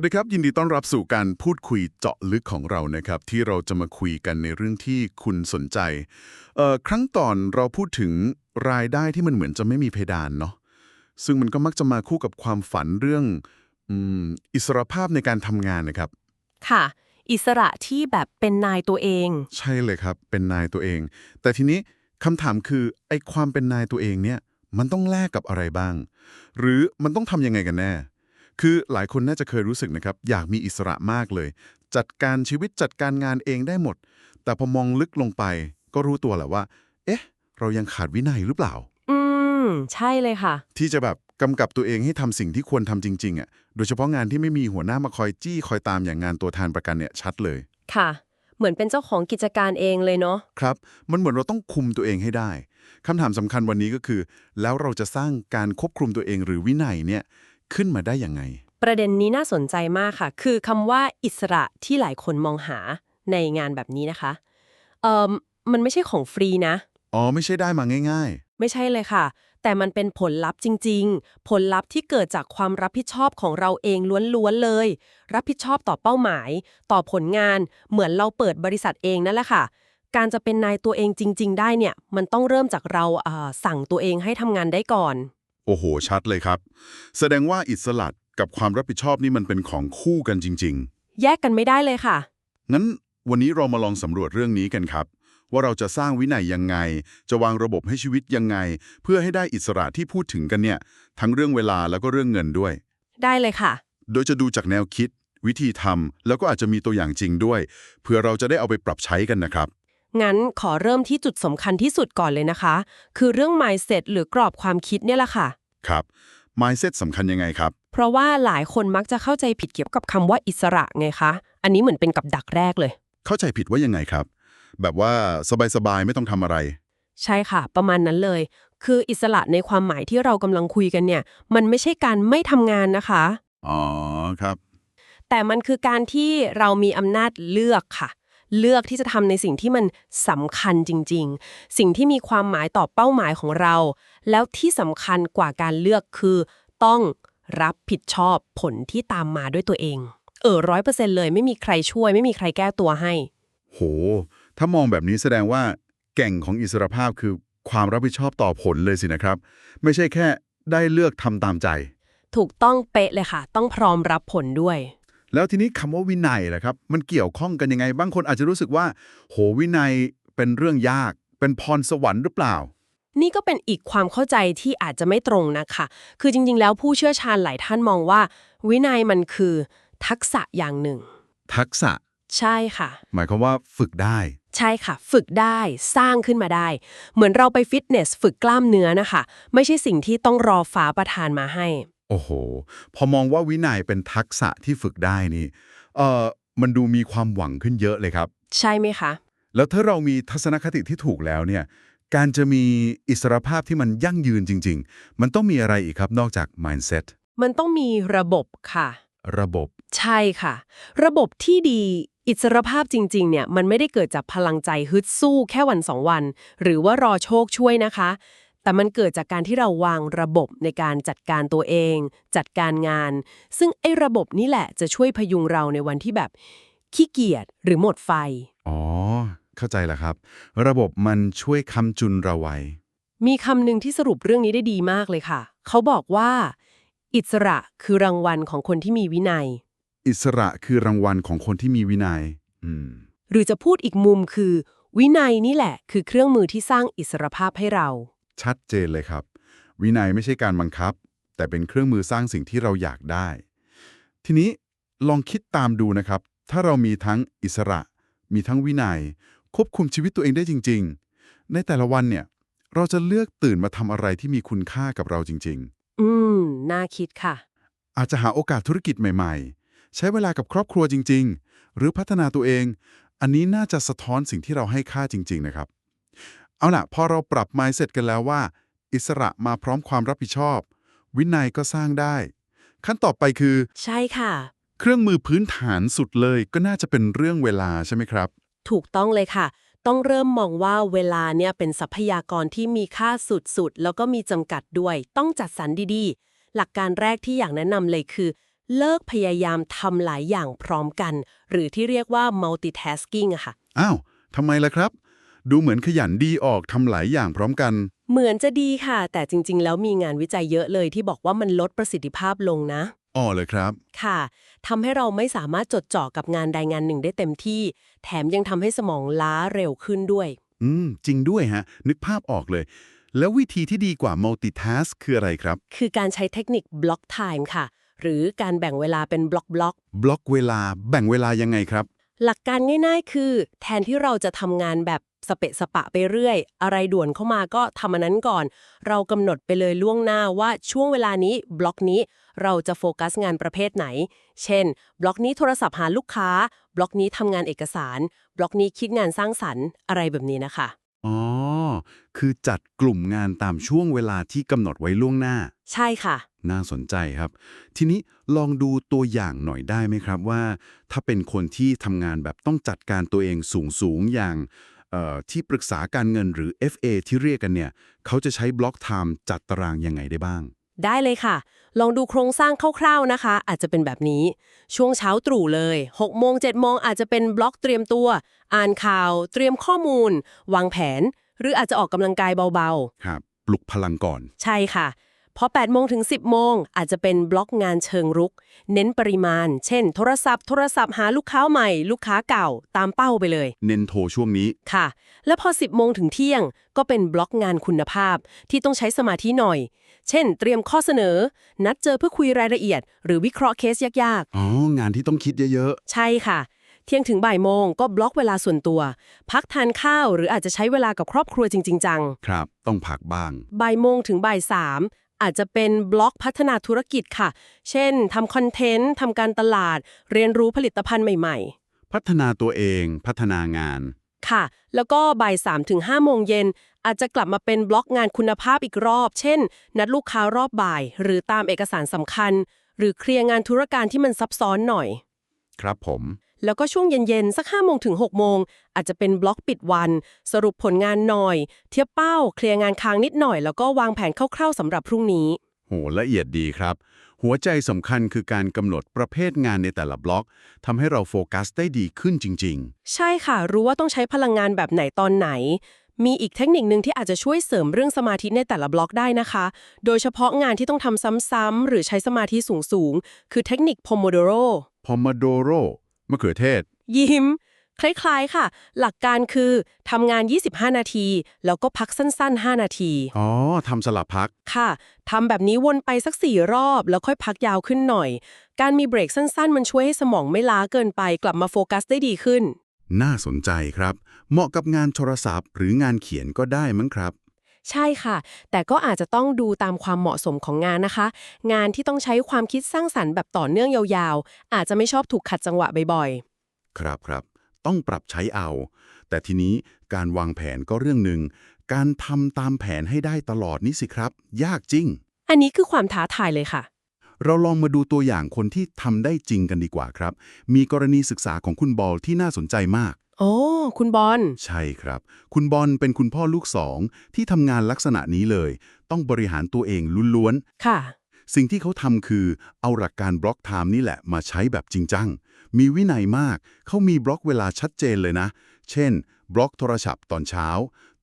วัสดีครับ ยินดีต้อนรับสู่การพูดคุยเจาะลึกของเรานะครับ ที่เราจะมาคุยกันในเรื่องที่คุณสนใจเอ่อครั้งตอนเราพูดถึงรายได้ที่มันเหมือนจะไม่มีเพดานเนาะซึ่งมันก็มักจะมาคู่กับความฝันเรื่องอืมอิสรภาพในการทำงานนะครับ ค่ะ อิสระที่แบบเป็นนายตัวเอง ใช่เลยครับ เป็นนายตัวเอง แต่ทีนี้คำถามคือไอ้ความเป็นนายตัวเองเนี่ย มันต้องแลกกับอะไรบ้าง หรือมันต้องทำยังไงกันแน่ คือหลายคนน่าจะเคยรู้สึกนะครับ อยากมีอิสระมากเลย จัดการชีวิตจัดการงานเองได้หมด แต่พอมองลึกลงไป ก็รู้ตัวแหละว่า เอ๊ะ เรายังขาดวินัยหรือเปล่า อืม ใช่เลยค่ะ ที่จะแบบกำกับตัวเองให้ทำสิ่งที่ควรทำจริงๆอะ โดยเฉพาะงานที่ไม่มีหัวหน้ามาคอยจี้คอยตามอย่างงานตัวแทนประกันเนี่ยชัดเลย ค่ะ เหมือนเป็นเจ้าของกิจการเองเลยเนาะ ครับ มันเหมือนเราต้องคุมตัวเองให้ได้คำถามสำคัญวันนี้ก็คือ แล้วเราจะสร้างการควบคุมตัวเองหรือวินัยเนี่ย ขึ้นมาได้ยังไง ประเด็นนี้น่าสนใจมากค่ะ คือคำว่าอิสระที่หลายคนมองหาในงานแบบนี้นะคะเอ่อมันไม่ใช่ของฟรีนะ อ๋อ ไม่ใช่ได้มาง่าย ไม่ใช่เลยค่ะ แต่มันเป็นผลลัพธ์จริง ๆ ผลลัพธ์ที่เกิดจากความรับผิดชอบของเราเองล้วนๆเลย รับผิดชอบต่อเป้าหมาย ต่อผลงาน เหมือนเราเปิดบริษัทเองนั่นแหละค่ะ การจะเป็นนายตัวเองจริง ๆ ได้เนี่ย มันต้องเริ่มจากเราเอ่อสั่งตัวเองให้ทำงานได้ก่อนๆ โอ้โห ชัดเลยครับ แสดงว่าอิสระกับความรับผิดชอบนี่มันเป็นของคู่กันจริง แยกกันไม่ได้เลยค่ะ ๆ งั้นวันนี้เรามาลองสำรวจเรื่องนี้กันครับ ว่าเราจะสร้างวินัยยังไง จะวางระบบให้ชีวิตยังไง เพื่อให้ได้อิสระที่พูดถึงกันเนี่ย ทั้งเรื่องเวลาแล้วก็เรื่องเงินด้วย ได้เลยค่ะ โดยจะดูจากแนวคิด วิธีทำแล้วก็อาจจะมีตัวอย่างจริงด้วยเพื่อเราจะได้เอาไปปรับใช้กันนะครับ งั้นขอเริ่มที่จุดสำคัญที่สุดก่อนเลยนะคะ คือเรื่อง mindset หรือกรอบความคิดเนี่ยแหละค่ะ ครับ mindset สำคัญยังไงครับ เพราะว่าหลายคนมักจะเข้าใจผิดเกี่ยวกับคำว่าอิสระไงคะ อันนี้เหมือนเป็นกับดักแรกเลย เข้าใจผิดว่ายังไงครับ แบบว่าสบายๆไม่ต้องทำอะไร ใช่ค่ะ ประมาณนั้นเลย คืออิสระในความหมายที่เรากำลังคุยกันเนี่ย มันไม่ใช่การไม่ทำงานนะคะ อ๋อครับ แต่มันคือการที่เรามีอำนาจเลือกค่ะ เลือกที่จะทำในสิ่งที่มันสำคัญจริง ๆ สิ่งที่มีความหมายต่อเป้าหมายของเรา แล้วที่สำคัญกว่าการเลือกคือ ต้องรับผิดชอบผลที่ตามมาด้วยตัวเอง เออร้อยเปอร์เซ็นต์เลยไม่มีใครช่วย ไม่มีใครแก้ตัวให้ โห ถ้ามองแบบนี้แสดงว่า แก่งของอิสรภาพคือความรับผิดชอบต่อผลเลยสินะครับ ไม่ใช่แค่ได้เลือกทำตามใจ ถูกต้องเป๊ะเลยค่ะ ต้องพร้อมรับผลด้วย แล้วทีนี้คำว่าวินัยล่ะครับ มันเกี่ยวข้องกันยังไง บางคนอาจจะรู้สึกว่า โหวินัยเป็นเรื่องยาก เป็นพรสวรรค์หรือเปล่า นี่ก็เป็นอีกความเข้าใจที่อาจจะไม่ตรงนะคะ คือจริงๆ แล้วผู้เชี่ยวชาญหลายท่านมองว่า วินัยมันคือ ทักษะอย่างหนึ่ง ทักษะ ใช่ค่ะ หมายความว่าฝึกได้ ใช่ค่ะ ฝึกได้สร้างขึ้นมาได้ เหมือนเราไปฟิตเนส ฝึกกล้ามเนื้อนะคะ ไม่ใช่สิ่งที่ต้องรอฟ้าประทานมาให้ โอ้โห พอมองว่าวินัยเป็นทักษะที่ฝึกได้นี่เอ่อมันดูมีความหวังขึ้นเยอะเลยครับ ใช่ไหมคะ แล้วถ้าเรามีทัศนคติที่ถูกแล้วเนี่ย การจะมีอิสรภาพที่มันยั่งยืนจริง ๆ มันต้องมีอะไรอีกครับนอกจาก mindset มันต้องมีระบบค่ะ ระบบ ใช่ค่ะ ระบบที่ดีอิสรภาพจริงๆ เนี่ยมันไม่ได้เกิดจากพลังใจฮึดสู้แค่วันสองวัน หรือว่ารอโชคช่วยนะคะ แต่มันเกิดจากการที่เราวางระบบในการจัดการตัวเอง จัดการงาน ซึ่งไอ้ระบบนี้แหละจะช่วยพยุงเราในวันที่แบบขี้เกียจหรือหมดไฟ อ๋อ เข้าใจแล้วครับ ระบบมันช่วยค้ำจุนเราไว้ มีคำหนึ่งที่สรุปเรื่องนี้ได้ดีมากเลยค่ะ เขาบอกว่า อิสระคือรางวัลของคนที่มีวินัย อิสระคือรางวัลของคนที่มีวินัย อืม หรือจะพูดอีกมุมคือ วินัยนี่แหละ คือเครื่องมือที่สร้างอิสรภาพให้เรา ชัดเจนเลยครับ วินัยไม่ใช่การบังคับ แต่เป็นเครื่องมือสร้างสิ่งที่เราอยากได้ ทีนี้ลองคิดตามดูนะครับ ถ้าเรามีทั้งอิสระ มีทั้งวินัย ควบคุมชีวิตตัวเองได้จริง ๆ ในแต่ละวันเนี่ย เราจะเลือกตื่นมาทำอะไรที่มีคุณค่ากับเราจริงอืม น่าคิดค่ะๆอาจจะหาโอกาสธุรกิจใหม่ ๆ ใช้เวลากับครอบครัวจริง ๆ หรือพัฒนาตัวเอง อันนี้น่าจะสะท้อนสิ่งที่เราให้ค่าจริง ๆ นะครับ เอาล่ะ พอเราปรับ mindset กันแล้วว่า อิสระมาพร้อมความรับผิดชอบ วินัยก็สร้างได้ ขั้นต่อไปคือ ใช่ค่ะ เครื่องมือพื้นฐานสุดเลยก็น่าจะเป็นเรื่องเวลาใช่ไหมครับ ถูกต้องเลยค่ะ ต้องเริ่มมองว่าเวลาเนี่ยเป็นทรัพยากรที่มีค่าสุดๆ แล้วก็มีจำกัดด้วย ต้องจัดสรรดีๆ หลักการแรกที่อยากแนะนำเลยคือ เลิกพยายามทำหลายอย่างพร้อมกัน หรือที่เรียกว่า multitasking อะค่ะ อ้าวทำไมล่ะครับ ดูเหมือนขยันดีออกทำหลายอย่างพร้อมกัน เหมือนจะดีค่ะ แต่จริง ๆ แล้วมีงานวิจัยเยอะเลยที่บอกว่ามันลดประสิทธิภาพลงนะ อ๋อเลยครับ ค่ะทำให้เราไม่สามารถจดจ่อกับงานใดงานหนึ่งได้เต็มที่ แถมยังทำให้สมองล้าเร็วขึ้นด้วย อืม จริงด้วยฮะ นึกภาพออกเลย แล้ววิธีที่ดีกว่า multitask คืออะไรครับ คือการใช้เทคนิค block time ค่ะ หรือการแบ่งเวลาเป็นบล็อกบล็อกบล็อกเวลาแบ่งเวลายังไงครับ หลักการง่ายๆ คือ แทนที่เราจะทำงานแบบ สเปะสปะไปเรื่อย อะไรด่วนเข้ามาก็ทำอันนั้นก่อน เรากำหนดไปเลยล่วงหน้าว่าช่วงเวลานี้บล็อกนี้เราจะโฟกัสงานประเภทไหน เช่น บล็อกนี้โทรศัพท์หาลูกค้า บล็อกนี้ทำงานเอกสาร บล็อกนี้คิดงานสร้างสรรค์อะไรแบบนี้นะคะ อ๋อ คือจัดกลุ่มงานตามช่วงเวลาที่กำหนดไว้ล่วงหน้า ใช่ค่ะ น่าสนใจครับ ทีนี้ลองดูตัวอย่างหน่อยได้ไหมครับว่า ถ้าเป็นคนที่ทำงานแบบต้องจัดการตัวเองสูงๆอย่างเอ่อ ที่ปรึกษาการเงินหรือ FA ที่เรียกกันเนี่ยเขาจะใช้บล็อกไทม์จัดตารางยังไงได้บ้าง ได้เลยค่ะ ลองดูโครงสร้างคร่าวๆนะคะ อาจจะเป็นแบบนี้ ช่วงเช้าตรู่เลย6โมง7โมงอาจจะเป็นบล็อกเตรียมตัว อ่านข่าว เตรียมข้อมูล วางแผน หรืออาจจะออกกำลังกายเบาครับ ปลุกพลังก่อนๆใช่ค่ะ พอ8โมงถึง 10 โมง อาจจะเป็นบล็อกงานเชิงรุก เน้นปริมาณ เช่น โทรศัพท์ โทรศัพท์หาลูกค้าใหม่ ลูกค้าเก่า ตามเป้าไปเลย เน้นโทรช่วงนี้ ค่ะ แล้วพอ 10 โมงถึงเที่ยง ก็เป็นบล็อกงานคุณภาพ ที่ต้องใช้สมาธิหน่อย เช่น เตรียมข้อเสนอ นัดเจอเพื่อคุยรายละเอียด หรือวิเคราะห์เคสยากอ๋อ งานที่ต้องคิดเยอะๆใช่ค่ะ เที่ยงถึงบ่ายโมงก็บล็อกเวลาส่วนตัว พักทานข้าวหรืออาจจะใช้เวลากับครอบครัวจริงๆจัง ๆ ครับ ต้องพักบ้าง บ่ายโมงถึงบ่ายสาม อาจจะเป็นบล็อกพัฒนาธุรกิจค่ะ เช่นทำคอนเทนต์ทำการตลาด เรียนรู้ผลิตภัณฑ์ใหม่ ๆ พัฒนาตัวเองพัฒนางาน ค่ะ แล้วก็บ่าย3ถึง5โมงเย็น อาจจะกลับมาเป็นบล็อกงานคุณภาพอีกรอบ เช่น นัดลูกค้ารอบบ่าย หรือตามเอกสารสำคัญ หรือเคลียร์งานธุรการที่มันซับซ้อนหน่อย ครับผม แล้วก็ช่วงเย็นๆ สัก5โมงถึง6โมง อาจจะเป็นบล็อกปิดวัน สรุปผลงานหน่อย เทียบเป้า เคลียร์งานค้างนิดหน่อย แล้วก็วางแผนคร่าวๆสำหรับพรุ่งนี้ โหละเอียดดีครับ หัวใจสำคัญคือการกำหนดประเภทงานในแต่ละบล็อกทำให้เราโฟกัสได้ดีขึ้นจริง ใช่ค่ะ รู้ว่าต้องใช้พลังงานแบบไหนตอนไหน มีอีกเทคนิคหนึ่งที่อาจจะช่วยเสริมเรื่องสมาธิในแต่ละบล็อกได้นะคะ โดยเฉพาะงานที่ต้องทำซ้ำๆหรือใช้สมาธิสูงๆ คือเทคนิค Pomodoro ๆ Pomodoro มะเขือเทศ ยิ้ม คล้ายๆค่ะ หลักการคือทำงาน 25 นาที แล้วก็พักสั้นๆ 5 นาที อ๋อทำสลับพัก ค่ะทำแบบนี้วนไปสักสี่รอบ แล้วค่อยพักยาวขึ้นหน่อย การมีเบรกสั้นๆ มันช่วยให้สมองไม่ล้าเกินไป กลับมาโฟกัสได้ดีขึ้น น่าสนใจครับ เหมาะกับงานโทรศัพท์ หรืองานเขียนก็ได้มั้งครับ ใช่ค่ะ แต่ก็อาจจะต้องดูตามความเหมาะสมของงานนะคะ งานที่ต้องใช้ความคิดสร้างสรรค์แบบต่อเนื่องยาวๆ อาจจะไม่ชอบถูกขัดจังหวะบ่อยครับครับ ต้องปรับใช้เอา แต่ทีนี้การวางแผนก็เรื่องหนึ่ง การทำตามแผนให้ได้ตลอดนี่สิครับ ยากจริงๆอันนี้คือความท้าทายเลยค่ะ เราลองมาดูตัวอย่างคนที่ทำได้จริงกันดีกว่าครับ มีกรณีศึกษาของคุณบอลที่น่าสนใจมาก โอ้คุณบอลใช่ครับ คุณบอลเป็นคุณพ่อลูกสองที่ทำงานลักษณะนี้เลย ต้องบริหารตัวเองล้วนค่ะๆสิ่งที่เขาทำคือเอาหลักการบล็อกไทม์นี่แหละมาใช้แบบจริงจัง มีวินัยมาก เขามีบล็อกเวลาชัดเจนเลยนะ เช่น บล็อกโทรศัพท์ตอนเช้า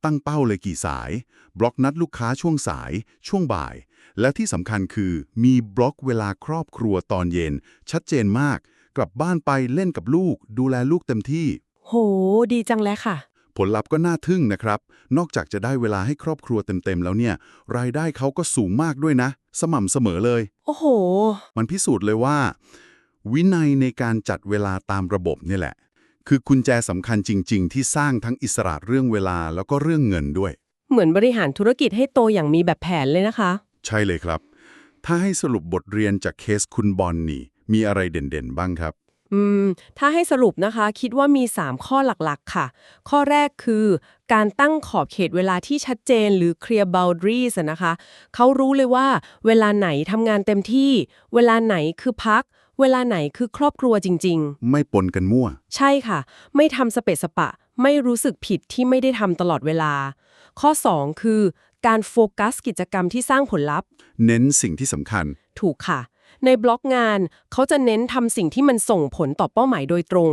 ตั้งเป้าเลยกี่สาย บล็อกนัดลูกค้าช่วงสาย ช่วงบ่าย และที่สำคัญคือมีบล็อกเวลาครอบครัวตอนเย็น ชัดเจนมาก กลับบ้านไปเล่นกับลูก ดูแลลูกเต็มที่ โห ดีจังแล้วค่ะ ผลลัพธ์ก็น่าทึ่งนะครับ นอกจากจะได้เวลาให้ครอบครัวเต็มๆแล้วเนี่ย รายได้เขาก็สูงมากด้วยนะ สม่ำเสมอเลย โอ้โห มันพิสูจน์เลยว่า วินัยในการจัดเวลาตามระบบนี่แหละ คือกุญแจสำคัญจริง ๆ ที่สร้างทั้งอิสระเรื่องเวลาแล้วก็เรื่องเงินด้วย เหมือนบริหารธุรกิจให้โตอย่างมีแบบแผนเลยนะคะ ใช่เลยครับ ถ้าให้สรุปบทเรียนจากเคสคุณบอลนี่ มีอะไรเด่นๆ บ้างครับ อืม ถ้าให้สรุปนะคะ คิดว่ามี 3 ข้อหลักๆ ค่ะ ข้อแรกคือการตั้งขอบเขตเวลาที่ชัดเจนหรือ clear boundaries อะนะคะ เขารู้เลยว่า เวลาไหนทำงานเต็มที่ เวลาไหนคือพัก เวลาไหนคือครอบครัวจริงไม่ปนกันมั่วๆใช่ค่ะ ไม่ทำสเปะสปะ ไม่รู้สึกผิดที่ไม่ได้ทำตลอดเวลา ข้อ 2 คือ การโฟกัสกิจกรรมที่สร้างผลลัพธ์ เน้นสิ่งที่สำคัญ ถูกค่ะ ในบล็อกงาน เขาจะเน้นทำสิ่งที่มันส่งผลต่อเป้าหมายโดยตรง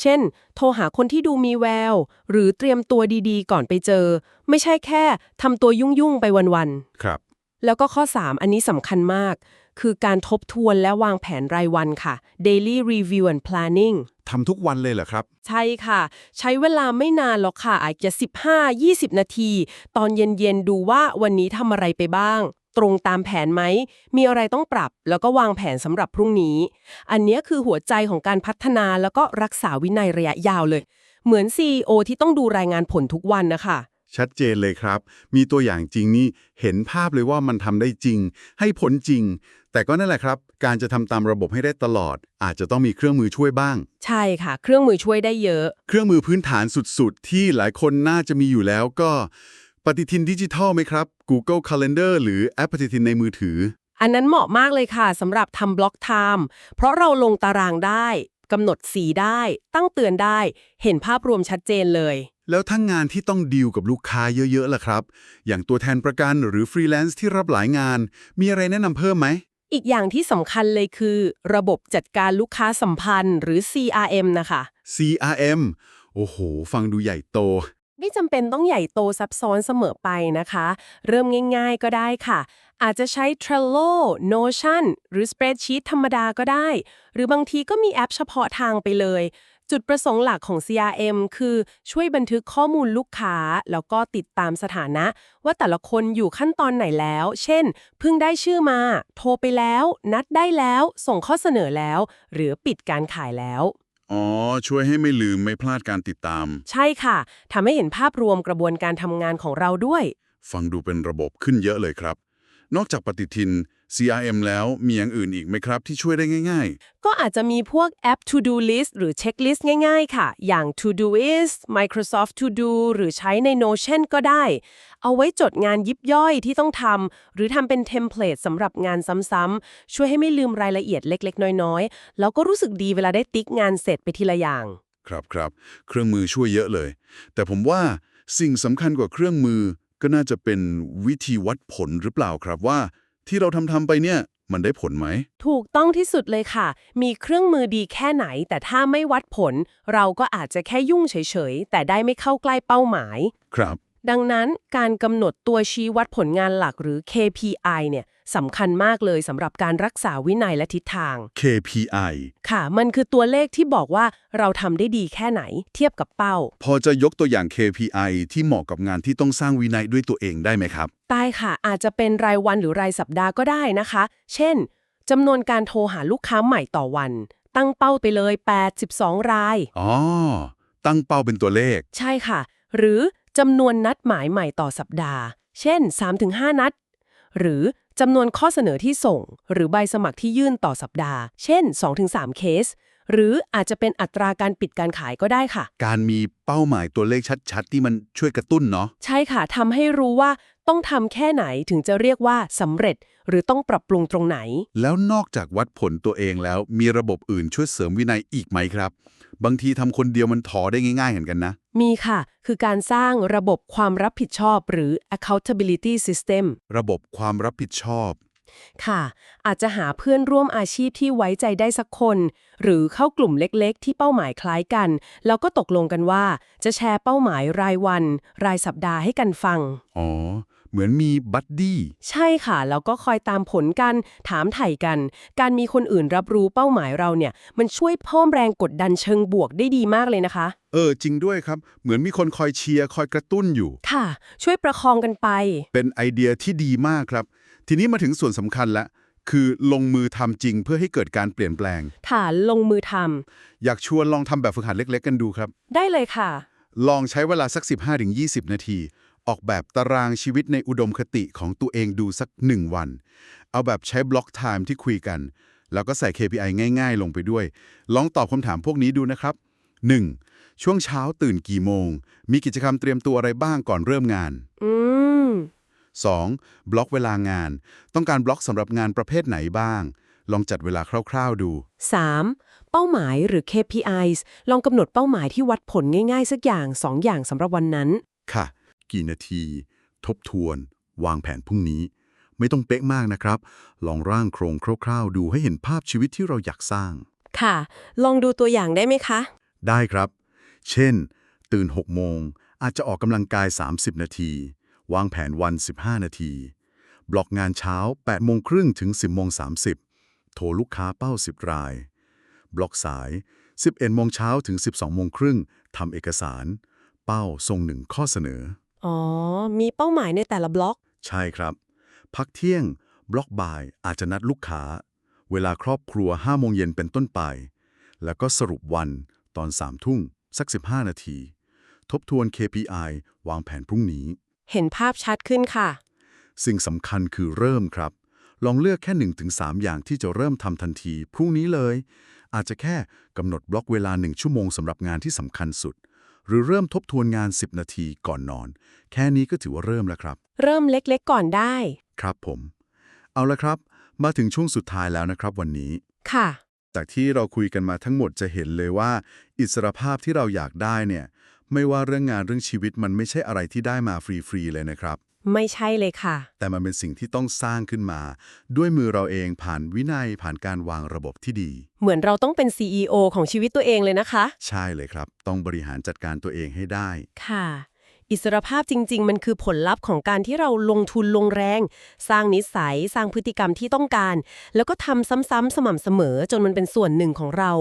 เช่น โทรหาคนที่ดูมีแวว หรือเตรียมตัวดีๆ ก่อนไปเจอ ไม่ใช่แค่ทำตัวยุ่งๆ ไปวันๆ ครับ แล้วก็ข้อ 3 อันนี้สำคัญมาก คือการทบทวนและวางแผนรายวันค่ะ daily review and planning ทำทุกวันเลยเหรอครับ ใช่ค่ะ ใช้เวลาไม่นานหรอกค่ะ อาจจะ 15-20 นาที ตอนเย็นๆ ดูว่าวันนี้ทำอะไรไปบ้าง ตรงตามแผนไหม มีอะไรต้องปรับ แล้วก็วางแผนสำหรับพรุ่งนี้ อันเนี้ยคือหัวใจของการพัฒนาแล้วก็รักษาวินัยระยะยาวเลย เหมือน CEO ที่ต้องดูรายงานผลทุกวันนะคะชัดเจนเลยครับ มีตัวอย่างจริงนี่เห็นภาพเลยว่ามันทำได้จริง ให้ผลจริง แต่ก็นั่นแหละครับ การจะทำตามระบบให้ได้ตลอด อาจจะต้องมีเครื่องมือช่วยบ้าง ใช่ค่ะ เครื่องมือช่วยได้เยอะ เครื่องมือพื้นฐานสุดๆ ที่หลายคนน่าจะมีอยู่แล้วก็ ปฏิทินดิจิทัลไหมครับ Google Calendar หรือแอปปฏิทินในมือถือ อันนั้นเหมาะมากเลยค่ะสำหรับทำบล็อกไทม์เพราะเราลงตารางได้กำหนดสีได้ ตั้งเตือนได้ เห็นภาพรวมชัดเจนเลย แล้วทั้งงานที่ต้องดีลกับลูกค้าเยอะๆล่ะครับ อย่างตัวแทนประกันหรือฟรีแลนซ์ที่รับหลายงาน มีอะไรแนะนำเพิ่มไหม อีกอย่างที่สำคัญเลยคือ ระบบจัดการลูกค้าสัมพันธ์หรือ CRM นะคะ CRM โอ้โห ฟังดูใหญ่โต ไม่จำเป็นต้องใหญ่โตซับซ้อนเสมอไปนะคะ เริ่มง่ายๆก็ได้ค่ะ อาจจะใช้ Trello Notion หรือ Spreadsheet ธรรมดาก็ได้ หรือบางทีก็มีแอปเฉพาะทางไปเลย จุดประสงค์หลักของ CRM คือช่วยบันทึกข้อมูลลูกค้า แล้วก็ติดตามสถานะ ว่าแต่ละคนอยู่ขั้นตอนไหนแล้ว เช่น เพิ่งได้ชื่อมา โทรไปแล้ว นัดได้แล้ว ส่งข้อเสนอแล้ว หรือปิดการขายแล้ว อ๋อ ช่วยให้ไม่ลืมไม่พลาดการติดตาม ใช่ค่ะทำให้เห็นภาพรวมกระบวนการทำงานของเราด้วย ฟังดูเป็นระบบขึ้นเยอะเลยครับ นอกจากปฏิทิน CRM แล้วมีอย่างอื่นอีกไหมครับที่ช่วยได้ง่าย ก็อาจจะมีพวกแอป To Do List หรือ Checklist ง่าย ๆ ค่ะ อย่าง Todoist Microsoft To Do หรือใช้ใน Notion ก็ได้ เอาไว้จดงานยิบย่อยที่ต้องทำหรือทำเป็นเทมเพลตสำหรับงานซ้ำๆช่วยให้ไม่ลืมรายละเอียดเล็ก ๆ น้อยๆ แล้วก็รู้สึกดีเวลาได้ติ๊กงานเสร็จไปทีละอย่างๆครับครับเครื่องมือช่วยเยอะเลย แต่ผมว่าสิ่งสำคัญกว่าเครื่องมือ ก็น่าจะเป็นวิธีวัดผลหรือเปล่าครับว่า ที่เราทำทำไปเนี่ยมันได้ผลไหม ถูกต้องที่สุดเลยค่ะ มีเครื่องมือดีแค่ไหน แต่ถ้าไม่วัดผล เราก็อาจจะแค่ยุ่งเฉยๆ แต่ได้ไม่เข้าใกล้เป้าหมาย ครับ ดังนั้นการกำหนดตัวชี้วัดผลงานหลักหรือ KPI เนี่ยสำคัญมากเลยสำหรับการรักษาวินัยและทิศทาง KPI ค่ะ มันคือตัวเลขที่บอกว่าเราทำได้ดีแค่ไหนเทียบกับเป้า พอจะยกตัวอย่าง KPI ที่เหมาะกับงานที่ต้องสร้างวินัยด้วยตัวเองได้ไหมครับ ได้ค่ะ อาจจะเป็นรายวันหรือรายสัปดาห์ก็ได้นะคะ เช่นจำนวนการโทรหาลูกค้าใหม่ต่อวัน ตั้งเป้าไปเลย 82 ราย อ๋อ ตั้งเป้าเป็นตัวเลข ใช่ค่ะ หรือ จำนวนนัดหมายใหม่ต่อสัปดาห์ เช่น 3-5 นัด หรือจำนวนข้อเสนอที่ส่ง หรือใบสมัครที่ยื่นต่อสัปดาห์ เช่น 2-3 เคส หรืออาจจะเป็นอัตราการปิดการขายก็ได้ค่ะ การมีเป้าหมายตัวเลขชัดๆ ที่มันช่วยกระตุ้นเนาะ ใช่ค่ะทำให้รู้ว่า ต้องทำแค่ไหนถึงจะเรียกว่าสำเร็จ หรือต้องปรับปรุงตรงไหน แล้วนอกจากวัดผลตัวเองแล้วมีระบบอื่นช่วยเสริมวินัยอีกไหมครับ บางทีทำคนเดียวมันถอได้ง่ายๆเหมือนกันนะ มีค่ะ คือการสร้างระบบความรับผิดชอบหรือ accountability system ระบบความรับผิดชอบ ค่ะ อาจจะหาเพื่อนร่วมอาชีพที่ไว้ใจได้สักคน หรือเข้ากลุ่มเล็กๆ ที่เป้าหมายคล้ายกัน แล้วก็ตกลงกันว่า จะแชร์เป้าหมายรายวัน รายสัปดาห์ให้กันฟัง อ๋อ เหมือนมีบัดดี้ใช่ค่ะ แล้วก็คอยตามผลกัน ถามไถ่กัน การมีคนอื่นรับรู้เป้าหมายเราเนี่ย มันช่วยเพิ่มแรงกดดันเชิงบวกได้ดีมากเลยนะคะ เออ จริงด้วยครับ เหมือนมีคนคอยเชียร์คอยกระตุ้นอยู่ ค่ะ ช่วยประคองกันไป เป็นไอเดียที่ดีมากครับ ทีนี้มาถึงส่วนสำคัญแล้วคือลงมือทำจริงเพื่อให้เกิดการเปลี่ยนแปลงค่ะลงมือทอยากชวนลองทำแบบฝึกหัดเล็ก ๆ กันดูครับำได้เลยค่ะ ลองใช้เวลาสัก 15-20 นาที ออกแบบตารางชีวิตในอุดมคติของตัวเองดูสัก1วัน เอาแบบใช้บล็อกไทม์ที่คุยกัน แล้วก็ใส่ KPI ง่าย ๆ ลงไปด้วย ลองตอบคำถามพวกนี้ดูนะครับ 1. ช่วงเช้าตื่นกี่โมง มีกิจกรรมเตรียมตัวอะไรบ้างก่อนเริ่มงานอืม 2. บล็อกเวลางาน ต้องการบล็อกสำหรับงานประเภทไหนบ้าง ลองจัดเวลาคร่าวๆดู 3. เป้าหมายหรือ KPIs ลองกำหนดเป้าหมายที่วัดผลง่ายๆ สักอย่าง 2 อย่างสำหรับวันนั้น ค่ะ กี่นาที ทบทวน วางแผนพรุ่งนี้ ไม่ต้องเป๊ะมากนะครับ ลองร่างโครงคร่าวๆ ดูให้เห็นภาพชีวิตที่เราอยากสร้าง ค่ะ ลองดูตัวอย่างได้ไหมคะ ได้ครับ เช่น ตื่น 6 โมง อาจจะออกกำลังกาย 30 นาที วางแผนวัน 15 นาที บล็อกงานเช้า 8 โมงครึ่งถึง 10 โมง 30 โทรลูกค้าเป้า 10 ราย บล็อกสาย 11 โมงเช้าถึง 12 โมงครึ่งทำเอกสาร เป้าส่งหนึ่งข้อเสนอ อ๋อ มีเป้าหมายในแต่ละบล็อก ใช่ครับ พักเที่ยง บล็อกบ่ายอาจจะนัดลูกค้า เวลาครอบครัว5โมงเย็นเป็นต้นไป แล้วก็สรุปวันตอน3ทุ่งสัก 15 นาที ทบทวน KPI วางแผนพรุ่งนี้ เห็นภาพชัดขึ้นค่ะ สิ่งสำคัญคือเริ่มครับ ลองเลือกแค่ 1-3 อย่างที่จะเริ่มทำทันที พรุ่งนี้เลย อาจจะแค่กำหนดบล็อกเวลา 1 ชั่วโมงสำหรับงานที่สำคัญสุด หรือเริ่มทบทวนงาน 10 นาทีก่อนนอน แค่นี้ก็ถือว่าเริ่มแล้วครับ เริ่มเล็กๆก่อนได้ ครับผม เอาละครับ มาถึงช่วงสุดท้ายแล้วนะครับวันนี้ ค่ะ จากที่เราคุยกันมาทั้งหมดจะเห็นเลยว่า อิสรภาพที่เราอยากได้เนี่ย ไม่ว่าเรื่องงานเรื่องชีวิตมันไม่ใช่อะไรที่ได้มาฟรีๆเลยนะครับ ไม่ใช่เลยค่ะ แต่มันเป็นสิ่งที่ต้องสร้างขึ้นมา ด้วยมือเราเองผ่านวินัยผ่านการวางระบบที่ดี เหมือนเราต้องเป็น CEO ของชีวิตตัวเองเลยนะคะ ใช่เลยครับ ต้องบริหารจัดการตัวเองให้ได้ ค่ะ อิสรภาพจริง ๆ มันคือผลลัพธ์ของการที่เราลงทุนลงแรง สร้างนิสัย สร้างพฤติกรรมที่ต้องการ แล้วก็ทำซ้ำๆสม่ำเสมอจนมันเป็นส่วนหนึ่งของเรา